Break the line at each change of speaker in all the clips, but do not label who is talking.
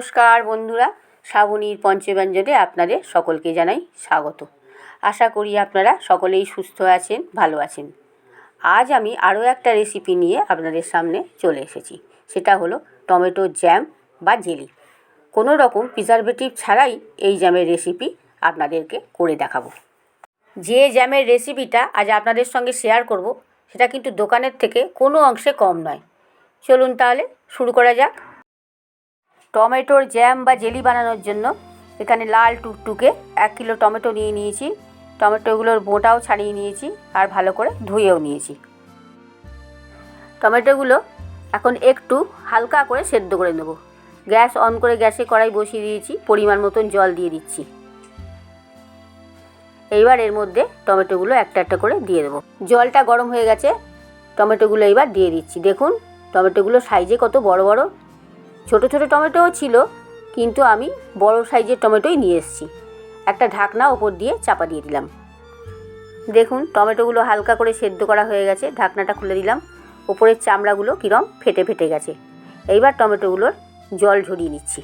নমস্কার বন্ধুরা, শ্রাবণীর পঞ্চব্যঞ্জনে আপনাদের সকলকে জানাই স্বাগত। আশা করি আপনারা সকলেই সুস্থ আছেন, ভালো আছেন। আজ আমি আরও একটা রেসিপি নিয়ে আপনাদের সামনে চলে এসেছি। সেটা হলো টমেটো জ্যাম বা জেলি কোনো রকম প্রিজারভেটিভ ছাড়াই এই জ্যামের রেসিপি আপনাদেরকে করে দেখাবো। যে জ্যামের রেসিপিটা আজ আপনাদের সঙ্গে শেয়ার করব, সেটা কিন্তু দোকানের থেকে কোনো অংশে কম নয়। চলুন তাহলে শুরু করা যাক। টমেটোর জ্যাম বা জেলি বানানোর জন্য এখানে লাল টুকটুকে এক কিলো টমেটো নিয়ে নিয়েছি। টমেটোগুলোর বোঁটাও ছাড়িয়ে নিয়েছি আর ভালো করে ধুয়েও নিয়েছি। টমেটোগুলো এখন একটু হালকা করে সেদ্ধ করে নেব। গ্যাস অন করে গ্যাসে কড়াই বসিয়ে দিয়েছি, পরিমাণ মতন জল দিয়ে দিচ্ছি। এইবার এর মধ্যে টমেটোগুলো একটা একটা করে দিয়ে দেবো। জলটা গরম হয়ে গেছে, টমেটোগুলো এবার দিয়ে দিচ্ছি। দেখুন, টমেটোগুলো সাইজে কত বড় বড়। ছোট ছোট টমেটোও ছিল, কিন্তু আমি বড় সাইজের টমেটোই নিয়ে এসেছি। একটা ঢাকনা ওপর দিয়ে চাপা দিয়ে দিলাম। দেখুন, টমেটোগুলো হালকা করে সেদ্ধ করা হয়ে গেছে, ঢাকনাটা খুলে দিলাম। ওপরের চামড়াগুলো কীরম ফেটে ফেটে গেছে। এইবার টমেটোগুলোর জল ঝরিয়ে নিচ্ছি।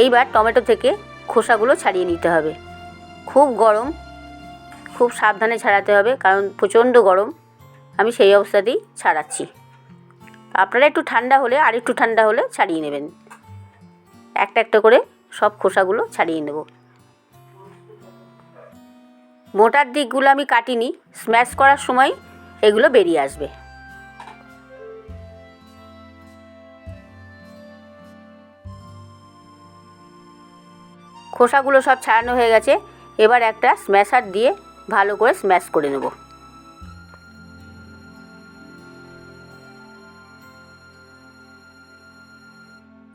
এইবার টমেটো থেকে খোসাগুলো ছাড়িয়ে নিতে হবে। খুব গরম, খুব সাবধানে ছাড়াতে হবে, কারণ প্রচণ্ড গরম। আমি সেই অবস্থাতেই ছাড়াচ্ছি। আপনারা একটু ঠান্ডা হলে আর একটু ঠান্ডা হলে ছাড়িয়ে নেবেন। একটা একটা করে সব খোসাগুলো ছাড়িয়ে নেব। মোটার দিকগুলো আমি কাটিনি, স্ম্যাশ করার সময় এগুলো বেরিয়ে আসবে। খোসাগুলো সব ছাড়ানো হয়ে গেছে, এবার একটা স্ম্যাশার দিয়ে ভালো করে স্ম্যাশ করে নেব।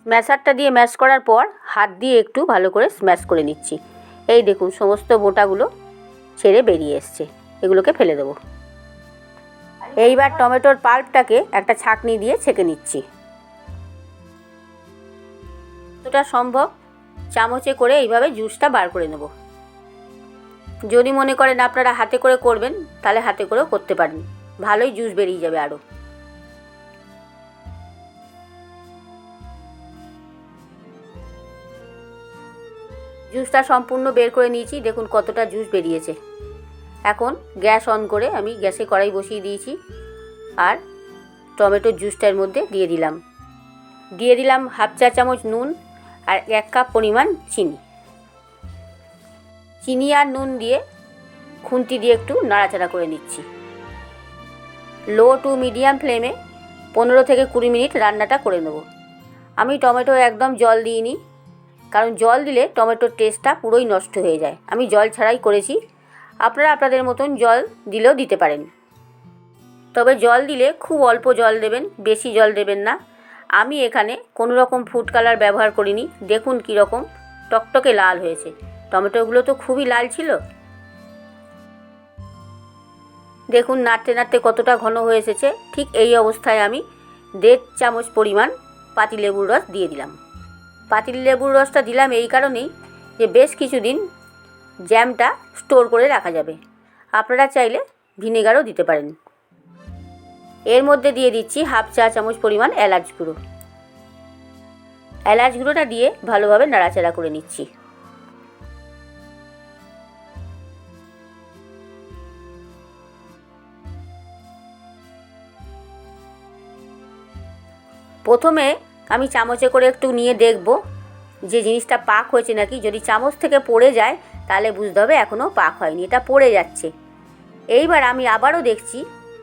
স্ম্যাশারটা দিয়ে ম্যাশ করার পর হাত দিয়ে একটু ভালো করে স্ম্যাশ করে নিচ্ছি। এই দেখুন, সমস্ত বোটাগুলো ছেড়ে বেরিয়ে এসছে। এগুলোকে ফেলে দেবো। এইবার টমেটোর পাল্পটাকে একটা ছাঁকনি দিয়ে ছেঁকে নিচ্ছি। যতটা সম্ভব চামচে করে এইভাবে জুসটা বার করে নেব। যদি মনে করেন আপনারা হাতে করে করবেন, তাহলে হাতে করেও করতে পারেন। ভালোই জুস বেরিয়ে যাবে আরও। জুসটা সম্পূর্ণ বের করে নিয়েছি। দেখুন কতটা জুস বেরিয়েছে। এখন গ্যাস অন করে আমি গ্যাসে কড়াই বসিয়ে দিয়েছি আর টমেটোর জুসটার মধ্যে দিয়ে দিলাম। দিয়ে দিলাম হাফ চা চামচ নুন আর এক কাপ পরিমাণ চিনি। চিনি আর নুন দিয়ে খুন্তি দিয়ে একটু নাড়াচাড়া করে নিচ্ছি। লো টু মিডিয়াম ফ্লেমে পনেরো থেকে কুড়ি মিনিট রান্নাটা করে নেব। আমি টমেটো একদম জল দিইনি। কারণ জল দিলে টমেটোর টেস্টটা পুরোই নষ্ট হয়ে যায়। আমি জল ছাড়াই করেছি। আপনারা আপনাদের মতন জল দিলেও দিতে পারেন। তবে জল দিলে খুব অল্প জল দেবেন, বেশি জল দেবেন না। আমি এখানে কোনো রকম ফুড কালার ব্যবহার করিনি। দেখুন কীরকম টকটকে লাল হয়েছে। টমেটোগুলো তো খুবই লাল ছিল। দেখুন নাড়তে নাড়তে কতটা ঘন হয়ে এসেছে। ঠিক এই অবস্থায় আমি দেড় চামচ পরিমাণ পাতিলেবুর রস দিয়ে দিলাম। পাতিলেবুর রসটা দিলাম এই কারণেই যে বেশ কিছুদিন জ্যামটা স্টোর করে রাখা যাবে। আপনারা চাইলে ভিনেগারও দিতে পারেন। এর মধ্যে দিয়ে দিচ্ছি হাফ চা চামচ পরিমাণ এলাচ গুঁড়ো। এলাচ গুঁড়োটা দিয়ে ভালোভাবে নাড়াচাড়া করে নিচ্ছি। প্রথমে আমি চামচে করে একটু নিয়ে দেখব। যে জিনিসটা পাক হয়েছে নাকি, যদি চামচ থেকে পড়ে যায়, তাহলে বুঝতে হবে এখনও পাক হয়নি, এটা পড়ে যাচ্ছে। এইবার আমি আবারও দেখছি,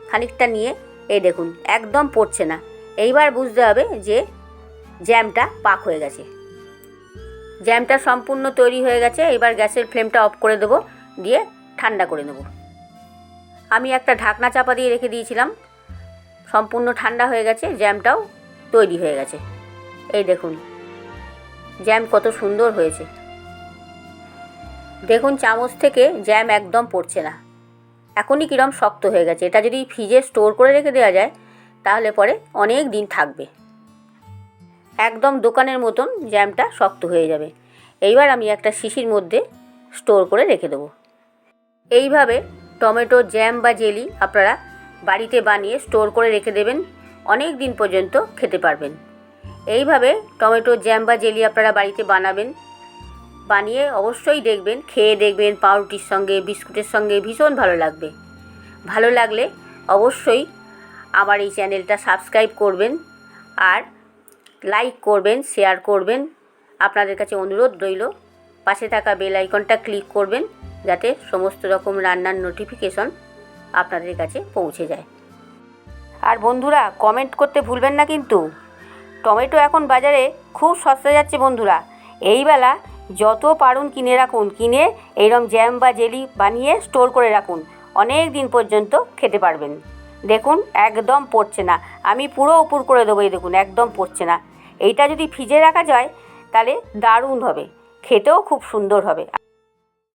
খানিকটা নিয়ে, এই দেখুন, একদম পড়ছে না। এইবার বুঝতে হবে যে জ্যামটা পাক হয়ে গেছে। জ্যামটা সম্পূর্ণ তৈরি হয়ে গেছে এবার গ্যাসের ফ্লেমটা অফ করে দেবো, দিয়ে ঠান্ডা করে নেব। আমি একটা ঢাকনা চাপা দিয়ে রেখে দিয়েছিলাম, সম্পূর্ণ ঠান্ডা হয়ে গেছে, জ্যামটাও তৈরি হয়ে গেছে। এই দেখুন জ্যাম কত সুন্দর হয়েছে। দেখুন, চামচ থেকে জ্যাম একদম পড়ছে না। এখনই কীরম শক্ত হয়ে গেছে। এটা যদি ফ্রিজে স্টোর করে রেখে দেওয়া যায়, তাহলে পরে অনেক দিন থাকবে। একদম দোকানের মতন জ্যামটা শক্ত হয়ে যাবে। এইবার আমি একটা শিশির মধ্যে স্টোর করে রেখে দেবো। এইভাবে টমেটো জ্যাম বা জেলি আপনারা বাড়িতে বানিয়ে স্টোর করে রেখে দেবেন। অনেক দিন পর্যন্ত খেতে পারবেন। এইভাবে টমেটো, জ্যাম বা জেলি আপনারা বাড়িতে বানাবেন। বানিয়ে অবশ্যই দেখবেন, খেয়ে দেখবেন, পাউরুটির সঙ্গে, বিস্কুটের সঙ্গে ভীষণ ভালো লাগবে। ভালো লাগলে অবশ্যই আমার এই চ্যানেলটা সাবস্ক্রাইব করবেন আর লাইক করবেন, শেয়ার করবেন। আপনাদের কাছে অনুরোধ রইল, পাশে থাকা বেল আইকনটা ক্লিক করবেন, যাতে সমস্ত রকম রান্নার নোটিফিকেশন আপনাদের কাছে পৌঁছে যায়। আর বন্ধুরা, কমেন্ট করতে ভুলবেন না কিন্তু। টমেটো এখন বাজারে খুব সস্তা যাচ্ছে বন্ধুরা। এই বেলা যত পারুন কিনে রাখুন, কিনে এইরকম জ্যাম বা জেলি বানিয়ে স্টোর করে রাখুন। অনেক দিন পর্যন্ত খেতে পারবেন। দেখুন, একদম পড়ছে না। আমি পুরো উপর করে দেবো এই দেখুন, একদম পড়ছে না। এইটা যদি ফ্রিজে রাখা যায়, তাহলে দারুণ হবে। খেতেও খুব সুন্দর হবে।